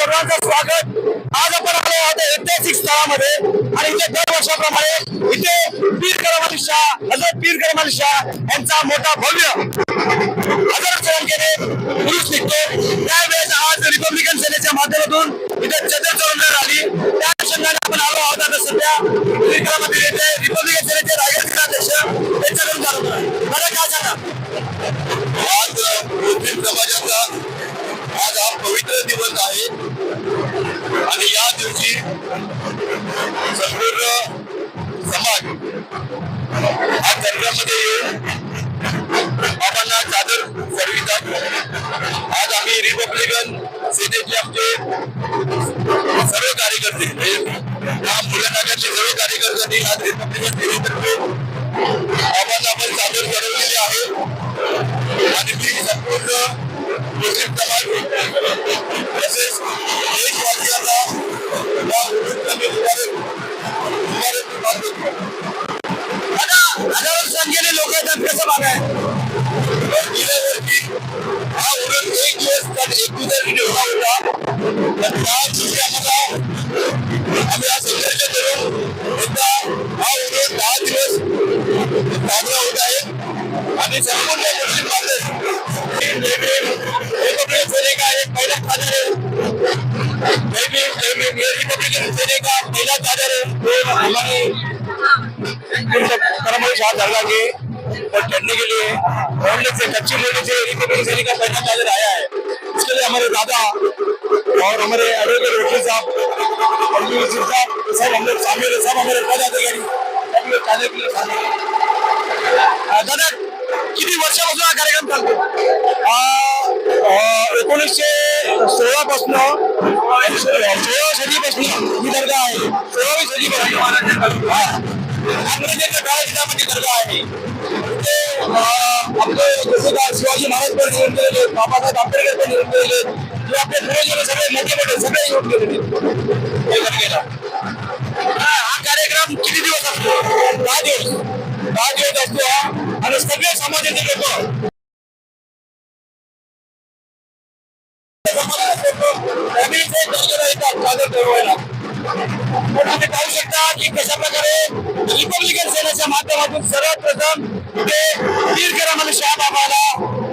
सर्वांचं स्वागत. आज आपण आलो आहोत ऐतिहासिक स्थळामध्ये. आणि इथे दर वर्षाप्रमाणे इथे पीर करमाली शाह हजरत पीर करमाली शाह यांचा मोठा भव्य हजारो संख्येने पुरुष निघतो समाज हा चंद्रामध्ये येऊन बाबांना आज आम्ही रिपब्लिकन सेनेचे आमचे सर्व कार्यकर्ते म्हणजे सर्व कार्यकर्त्यांनी आज रिपब्लिकन सेनेतर्फे बाबांना आपण हजारो संख्येने लोक येतात कसं बघाय तर गेल्या वर्षी हा। उरण एक दिवस तर एक दिवसासाठी ठेवला होता तर त्या दिवशी आम्हाला आम्ही हा। संघर्ष करून एकदा हा उरण दहा दिवस साजरा होत आहे आणि संपूर्ण मुस्लिम बांधव रिपब्लिकन सेने का एक पहिला चादर है। मैं भी मैं भी ये रिपब्लिकन सेने का पहला चादर है। शाह दरगाह के और चढ़ने के लिए मोहल्ले से कच्ची मोहल्ले से रिपब्लिकन सेने का पहला चादर आया है। इसके लिए हमारे दादा और हमारे एडवोकेट वकील साहब और साहब, सब हम लोग शामिल है, सब हमारे पदाधिकारी, सब लोग चादर के लिए शामिल है। दादा किती वर्षापासून हा कार्यक्रम चालतो एकोणीसशे सोळा पासून सोळा सदीपासून ही दर्गा आहे सोळावी सदीपासून ते का शिवाजी महाराज पण निवडून गेलेले बाबासाहेब आंबेडकर पण निवडून गेलेले जे आपले सगळे मोठे मोठे सगळे निवडून गेलेले. हा हा कार्यक्रम किती दिवस असतो? दहा दिवस. दहा दिवस असतो हा. आणि सगळे समाजाचे लोक. पण तुम्ही पाहू शकता की कशा प्रकारे रिपब्लिकन सेनेच्या माध्यमातून सर्वप्रथम इथे पीर करामल शाह बाबाला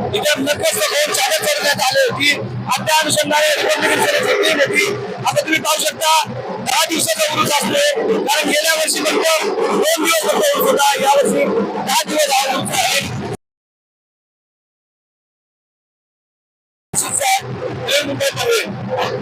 इथे नकस्त होऊन चादर करण्यात आले होती आणि त्या अनुषंगाने रिपब्लिकन सेनेची टीम होती आता तुम्ही पाहू शकता दहा दिवसाचा उरुस असले कारण गेल्या वर्षी फक्त दोन दिवस फक्त उरूस होता यावर्षी दहा दिवस हा उरुस आहे. नवी मुंबईमध्ये